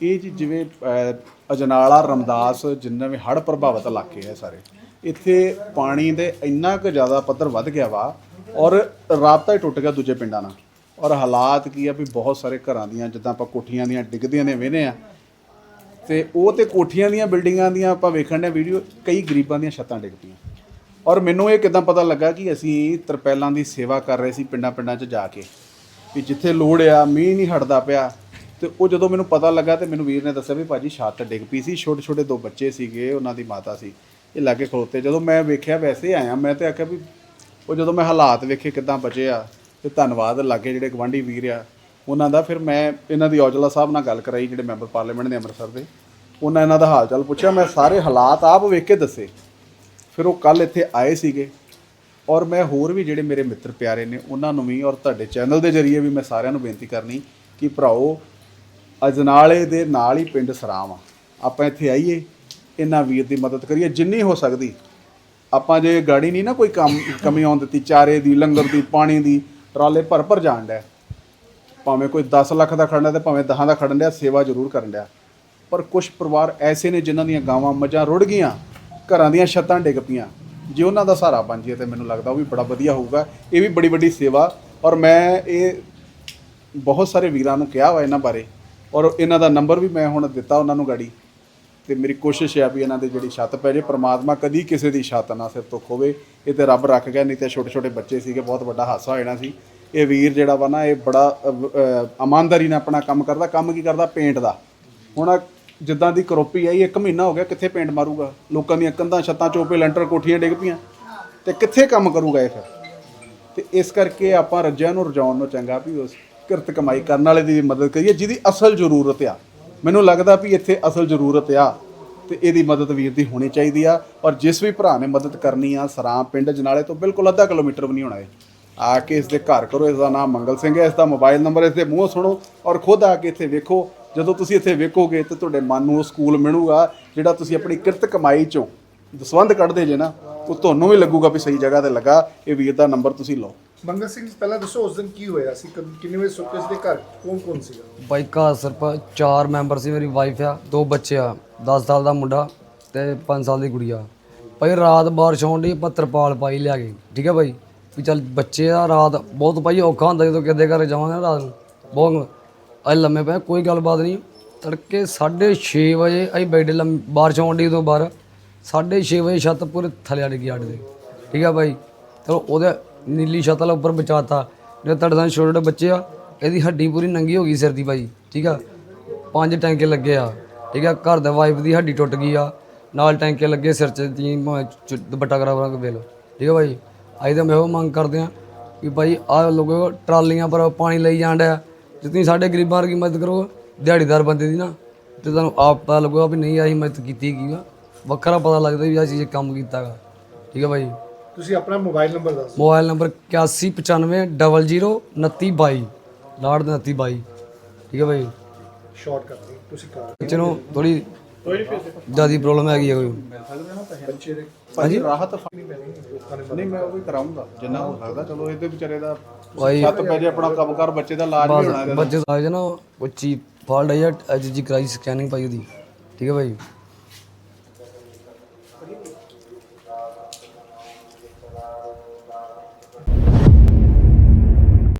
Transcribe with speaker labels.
Speaker 1: ਇਹ ਜੀ ਜਿਵੇਂ ਅਜਨਾਲਾ, ਰਮਦਾਸ, ਜਿੰਨੇ ਵੀ ਹੜ੍ਹ ਪ੍ਰਭਾਵਿਤ ਇਲਾਕੇ ਹੈ ਸਾਰੇ, ਇੱਥੇ ਪਾਣੀ ਦੇ ਇੰਨਾ ਕੁ ਜ਼ਿਆਦਾ ਪੱਧਰ ਵੱਧ ਗਿਆ ਵਾ ਔਰ ਰਾਬਤਾ ਹੀ ਟੁੱਟ ਗਿਆ ਦੂਜੇ ਪਿੰਡਾਂ ਨਾਲ। ਔਰ ਹਾਲਾਤ ਕੀ ਆ ਵੀ ਬਹੁਤ ਸਾਰੇ ਘਰਾਂ ਦੀਆਂ, ਜਿੱਦਾਂ ਆਪਾਂ ਕੋਠੀਆਂ ਦੀਆਂ ਡਿੱਗਦੀਆਂ ਨੇ ਵੇਨੇ ਆ। ਤੇ ਉਹ ਤੇ ਕੋਠੀਆਂ ਦੀਆਂ ਬਿਲਡਿੰਗਾਂ ਦੀਆਂ ਆਪਾਂ ਵੇਖਣ ਦੇ ਵੀਡੀਓ, ਕਈ ਗਰੀਬਾਂ ਦੀਆਂ ਛੱਤਾਂ ਡਿੱਗ ਪਈਆਂ। ਔਰ ਮੈਨੂੰ ਇਹ ਕਿਦਾਂ ਪਤਾ ਲੱਗਾ ਕਿ ਅਸੀਂ ਤਰਪੈਲਾਂ ਦੀ ਸੇਵਾ ਕਰ ਰਹੇ ਸੀ ਪਿੰਡਾਂ ਪਿੰਡਾਂ 'ਚ ਜਾ ਕੇ, ਵੀ ਜਿੱਥੇ ਲੋੜ ਆ, ਮੀਂਹ ਨਹੀਂ ਹਟਦਾ ਪਿਆ ਤੇ ਉਹ ਜਦੋਂ ਮੈਨੂੰ ਪਤਾ ਲੱਗਾ ਤੇ ਮੈਨੂੰ ਵੀਰ ਨੇ ਦੱਸਿਆ ਵੀ ਭਾਜੀ ਛੱਤ ਡਿੱਗ ਪਈ ਸੀ ਛੋਟੇ ਛੋਟੇ ਦੋ ਬੱਚੇ ਸੀਗੇ, ਉਹਨਾਂ ਦੀ ਮਾਤਾ ਸੀ, ਇਹ ਲਾਗੇ ਖਲੋਤੇ। ਜਦੋਂ ਮੈਂ ਵੇਖਿਆ ਵੈਸੇ ਆਇਆ ਮੈਂ ਤੇ ਆਖਿਆ ਵੀ ਉਹ ਜਦੋਂ ਮੈਂ ਹਾਲਾਤ ਵੇਖੇ ਕਿਦਾਂ ਬਚੇ ਆ, ਤੇ ਧੰਨਵਾਦ ਲਾਗੇ ਜਿਹੜੇ ਗਵਾਂਢੀ ਵੀਰ ਆ, ਉਹਨਾਂ ਦਾ। ਫਿਰ ਮੈਂ ਇਹਨਾਂ ਦੀ ਔਜਲਾ ਸਾਹਿਬ ਨਾਲ ਗੱਲ ਕਰਾਈ ਜਿਹੜੇ ਮੈਂਬਰ ਪਾਰਲੀਮੈਂਟ ਨੇ ਅੰਮ੍ਰਿਤਸਰ ਦੇ। ਉਹਨਾਂ ਇਹਨਾਂ ਦਾ ਹਾਲ ਚਾਲ ਪੁੱਛਿਆ, ਮੈਂ ਸਾਰੇ ਹਾਲਾਤ ਆਪ ਵੇਖ ਕੇ ਦੱਸੇ। ਫਿਰ ਉਹ ਕੱਲ ਇੱਥੇ ਆਏ ਸੀਗੇ ਔਰ ਮੈਂ ਹੋਰ ਵੀ ਜਿਹੜੇ ਮੇਰੇ ਮਿੱਤਰ ਪਿਆਰੇ ਨੇ, ਉਹਨਾਂ ਨੂੰ ਵੀ ਔਰ ਤੁਹਾਡੇ ਚੈਨਲ ਦੇ ਜ਼ਰੀਏ ਵੀ ਮੈਂ ਸਾਰਿਆਂ ਨੂੰ ਬੇਨਤੀ ਕਰਨੀ ਕਿ ਭਰਾਓ ਅਜਨਾਲੇ ਦੇ ਨਾਲ ਹੀ ਪਿੰਡ ਸਰਾਮ ਆ ਆਪਾਂ ਇੱਥੇ ਆਈਏ, ਇਹਨਾਂ ਵੀਰ ਦੀ ਮਦਦ ਕਰੀਏ, ਜਿੰਨੀ ਹੋ ਸਕਦੀ। ਆਪਾਂ ਜੇ ਗਾੜੀ ਨਹੀਂ ਨਾ ਕੋਈ ਕੰਮ, ਕਮੀ ਆਉਣ ਦਿੱਤੀ, ਚਾਰੇ ਦੀ, ਲੰਗਰ ਦੀ, ਪਾਣੀ ਦੀ, ਟਰਾਲੇ ਭਰ ਭਰ ਜਾਣ ਡਿਆ। ਭਾਵੇਂ ਕੋਈ 10 ਲੱਖ ਦਾ ਖੜਨਾ ਤੇ ਭਾਵੇਂ 10 ਦਾ ਖੜਨ ਡਿਆ, ਸੇਵਾ ਜ਼ਰੂਰ ਕਰਨ ਡਿਆ। ਪਰ ਕੁਝ ਪਰਿਵਾਰ ਐਸੇ ਨੇ ਜਿਨ੍ਹਾਂ ਦੀਆਂ ਗਾਵਾਂ ਮੱਝਾਂ ਰੁੜ ਗਈਆਂ, ਘਰਾਂ ਦੀਆਂ ਛੱਤਾਂ ਡਿੱਗ ਪਈਆਂ। ਜੇ ਉਹਨਾਂ ਦਾ ਸਹਾਰਾ ਬਣ ਜੇ ਤੇ ਮੈਨੂੰ ਲੱਗਦਾ ਉਹ ਵੀ ਬੜਾ ਵਧੀਆ ਹੋਊਗਾ। ਇਹ ਵੀ ਬੜੀ ਵੱਡੀ ਸੇਵਾ। ਔਰ ਮੈਂ ਇਹ ਬਹੁਤ ਸਾਰੇ ਵੀਰਾਂ ਨੂੰ ਕਿਹਾ ਵਾ ਇਹਨਾਂ ਬਾਰੇ। ਔਰ ਇਹਨਾਂ ਦਾ ਨੰਬਰ ਵੀ ਮੈਂ ਹੁਣ ਦਿੱਤਾ ਉਹਨਾਂ ਨੂੰ ਗਾੜੀ। ਤੇ ਮੇਰੀ ਕੋਸ਼ਿਸ਼ ਹੈ ਵੀ ਇਹਨਾਂ ਦੀ ਜਿਹੜੀ ਛੱਤ ਪੈ ਜੇ, ਪ੍ਰਮਾਤਮਾ ਕਦੀ ਕਿਸੇ ਦੀ ਛੱਤ ਨਾ ਸਿਰ ਤੋਂ ਖੋਵੇ। ਇਹ ਤੇ ਰੱਬ ਰੱਖ ਗਿਆ, ਨਹੀਂ ਤੇ ਛੋਟੇ ਛੋਟੇ ਬੱਚੇ ਸੀਗੇ, ਬਹੁਤ ਵੱਡਾ ਹਾਸਾ ਹੋ ਜਾਣਾ ਸੀ। ਇਹ ਵੀਰ ਜਿਹੜਾ ਵਾ ਨਾ, ਇਹ ਬੜਾ ਇਮਾਨਦਾਰੀ ਨਾਲ ਆਪਣਾ ਕੰਮ ਕਰਦਾ, ਕੰਮ ਕੀ ਕਰਦਾ? ਪੇਂਟ ਦਾ। ਹੁਣ ਜਿੱਦਾਂ ਦੀ ਕਰੋਪੀ ਆਈ, ਇੱਕ ਮਹੀਨਾ ਹੋ ਗਿਆ ਕਿੱਥੇ ਪੇਂਟ ਮਾਰੂਗਾ? ਲੋਕਾਂ ਦੀਆਂ ਕੰਧਾਂ, ਛੱਤਾਂ, ਚੋਪੇ, ਲੈਂਟਰ, ਕੋਠੀਆਂ ਡਿੱਗ ਪਈਆਂ। ਤੇ ਕਿੱਥੇ ਕੰਮ ਕਰੂਗਾ ਇਹ ਫਿਰ? ਤੇ ਇਸ ਕਰਕੇ ਆਪਾਂ ਰੱਜਿਆਂ ਨੂੰ ਰਜਾਉਣ ਨੂੰ ਚੰਗਾ ਵੀ ਉਸ ਕਿਰਤ ਕਮਾਈ ਕਰਨ ਵਾਲੇ ਦੀ ਮਦਦ ਕਰੀਏ, ਜਿਹਦੀ ਅਸਲ ਜ਼ਰੂਰਤ ਆ। ਮੈਨੂੰ ਲੱਗਦਾ ਵੀ ਇੱਥੇ ਅਸਲ ਜ਼ਰੂਰਤ ਆ ਤੇ ਇਹਦੀ ਮਦਦ ਵੀਰ ਦੀ ਹੋਣੀ ਚਾਹੀਦੀ ਆ ਔਰ ਜਿਸ ਵੀ ਭਰਾ ਨੇ ਮਦਦ ਕਰਨੀ ਆ ਸਰਾਂ ਪਿੰਡ ਜਨਾਲੇ ਤੋਂ ਬਿਲਕੁਲ ਅੱਧਾ ਕਿਲੋਮੀਟਰ ਵੀ ਨਹੀਂ ਹੋਣਾ ਇਹ। ਆ ਕੇ ਇਸ ਦੇ ਘਰ ਕਰੋ, ਇਸ ਦਾ ਨਾਮ ਮੰਗਲ ਸਿੰਘ ਹੈ, ਇਸ ਦਾ ਮੋਬਾਈਲ ਨੰਬਰ ਇਸ ਦੇ ਮੂੰਹੋਂ ਸੁਣੋ ਔਰ ਖੁਦ ਆ ਕੇ ਇੱਥੇ ਵੇਖੋ। ਜਦੋਂ ਤੁਸੀਂ ਇੱਥੇ ਵੇਖੋਗੇ ਤੇ ਤੁਹਾਡੇ ਮਨ ਨੂੰ ਉਹ ਸਕੂਲ ਮਿਲੂਗਾ, ਜਿਹੜਾ ਤੁਸੀਂ ਆਪਣੀ ਕਿਰਤ ਕਮਾਈ ਚੋਂ ਦਸਵੰਧ ਕੱਢਦੇ ਜੇ ਨਾ, ਉਹ ਤੁਹਾਨੂੰ ਵੀ ਲੱਗੂਗਾ ਵੀ ਸਹੀ ਜਗ੍ਹਾ ਤੇ ਲੱਗਾ। ਇਹ ਵੀਰ ਦਾ ਨੰਬਰ ਤੁਸੀਂ ਲਓ।
Speaker 2: ਮੰਗਲ ਸਿੰਘ, ਪਹਿਲਾਂ ਦੱਸੋ ਉਸ ਦਿਨ ਕੀ ਹੋਇਆ ਸੀ? ਕਦ- ਕਿੰਨੇ ਵਜੇ ਸੁੱਤੇ ਸੀ ਤੇ ਘਰ? ਕੌਣ ਕੌਣ ਸੀਗਾ?
Speaker 3: ਬਾਈ ਘਰ ਸਿਰਫ ਚਾਰ ਮੈਂਬਰ ਸੀ, ਮੇਰੀ ਵਾਈਫ ਆ, ਦੋ ਬੱਚੇ ਆ 10 ਸਾਲ ਦਾ ਮੁੰਡਾ ਤੇ 5 ਸਾਲ ਦੀ ਕੁੜੀ ਆ ਭਾਈ ਰਾਤ ਬਾਰਿਸ਼ ਹੋਣ ਦੀ ਆਪਾਂ ਤਰਪਾਲ ਪਾਈ ਲਿਆ ਗਈ ਠੀਕ ਹੈ ਭਾਈ ਵੀ ਚੱਲ ਬੱਚੇ ਆ, ਰਾਤ ਬਹੁਤ ਭਾਈ ਔਖਾ ਹੁੰਦਾ ਜਦੋਂ ਕਿਤੇ ਘਰ ਜਾਵਾਂਗੇ ਨਾ ਰਾਤ ਨੂੰ, ਬਹੁਤ ਅਸੀਂ ਲੰਮੇ ਪਏ, ਕੋਈ ਗੱਲਬਾਤ ਨਹੀਂ। ਤੜਕੇ 6:30 ਵਜੇ ਅਸੀਂ ਬੈਠੇ ਲੰਮ, ਬਾਰਿਸ਼ ਹੋਣ ਦੀ ਉਦੋਂ ਬਾਹਰ 6:30 ਵਜੇ ਛੱਤ ਪੂਰੇ ਥੱਲੇ ਅੜ ਗਈ ਅੱਡ ਦੇ, ਠੀਕ ਆ ਭਾਈ ਚਲੋ ਉਹਦੇ ਨੀਲੀ ਛੱਤ ਵਾਲਾ ਉੱਪਰ ਬਚਾਤਾ। ਜਿਹੜੇ ਤੁਹਾਡੇ ਨਾਲ ਛੋਟੇ ਛੋਟੇ ਬੱਚੇ ਆ, ਇਹਦੀ ਹੱਡੀ ਪੂਰੀ ਨੰਗੀ ਹੋ ਗਈ ਸਿਰ ਦੀ ਭਾਈ, ਠੀਕ ਆ? ਪੰਜ ਟੈਂਕੇ ਲੱਗੇ ਆ, ਠੀਕ ਆ? ਘਰ ਦੇ ਵਾਈਫ ਦੀ ਹੱਡੀ ਟੁੱਟ ਗਈ ਆ, ਨਾਲ ਟੈਂਕੇ ਲੱਗੇ ਸਿਰ 'ਚ, ਤੀ ਦੁਪੱਟਾ ਕਰਾ ਕਰਾ ਕੇ ਵੇਲੋ ਠੀਕ ਆ ਭਾਈ? ਅੱਜ ਤਾਂ ਮੈਂ ਉਹ ਮੰਗ ਕਰਦੇ ਆ ਕਿ ਭਾਈ ਆ ਲੋਕੋ ਟਰਾਲੀਆਂ ਪਰ ਪਾਣੀ ਲਈ ਜਾਂਦੇ ਆ ਜੇ ਤੁਸੀਂ ਸਾਡੇ ਗਰੀਬਾਂ ਵਰਗੀ ਮਦਦ ਕਰੋ, ਦਿਹਾੜੀਦਾਰ ਬੰਦੇ ਦੀ ਨਾ, ਤੇ ਤੁਹਾਨੂੰ ਆਪ ਪਤਾ ਲੱਗੂਗਾ ਵੀ ਨਹੀਂ ਅਸੀਂ ਮਦਦ ਕੀਤੀ ਕੀ ਆ। ਵੱਖਰਾ ਪਤਾ ਲੱਗਦਾ ਵੀ ਅਸੀਂ ਇਹ ਕੰਮ ਕੀਤਾਗਾ ਠੀਕ ਆ ਭਾਈ?
Speaker 2: ਤੁਸੀਂ ਆਪਣਾ ਮੋਬਾਈਲ ਨੰਬਰ ਦੱਸੋ
Speaker 3: ਮੋਬਾਈਲ ਨੰਬਰ 8195002922 ਲਾੜ ਦੇ 2922 ਠੀਕ ਹੈ ਭਾਈ
Speaker 2: ਸ਼ਾਰਟ ਕਰਦੇ ਤੁਸੀਂ ਕਰ
Speaker 3: ਬੱਚੇ ਨੂੰ ਥੋੜੀ ਜ਼ਿਆਦਾ ਪ੍ਰੋਬਲਮ ਹੈਗੀ ਹੈ ਕੋਈ।
Speaker 2: ਬੱਚੇ ਦੇ
Speaker 1: ਭਾਜੀ ਰਾਹਤ ਨਹੀਂ ਮੈਂ ਉਹ ਵੀ ਕਰਾਉਂਗਾ ਜਿੰਨਾ ਹੋ ਸਕਦਾ। ਚਲੋ ਇਹਦੇ ਵਿਚਾਰੇ ਦਾ
Speaker 3: ਭਾਈ
Speaker 1: ਛੱਤ ਪੈ ਜੇ ਆਪਣਾ ਕੰਮ ਕਰ ਬੱਚੇ ਦਾ ਇਲਾਜ ਵੀ ਹੋਣਾ ਇਹਦਾ।
Speaker 3: ਬੱਚੇ ਦਾ ਨਾ ਬੱਚੀ ਫਾਲਟ ਆਈ ਹੈ ਅੱਜ ਜੀ ਕਰਾਈ ਸਕੈਨਿੰਗ ਪਾਈ ਉਹਦੀ। ਠੀਕ ਹੈ ਭਾਈ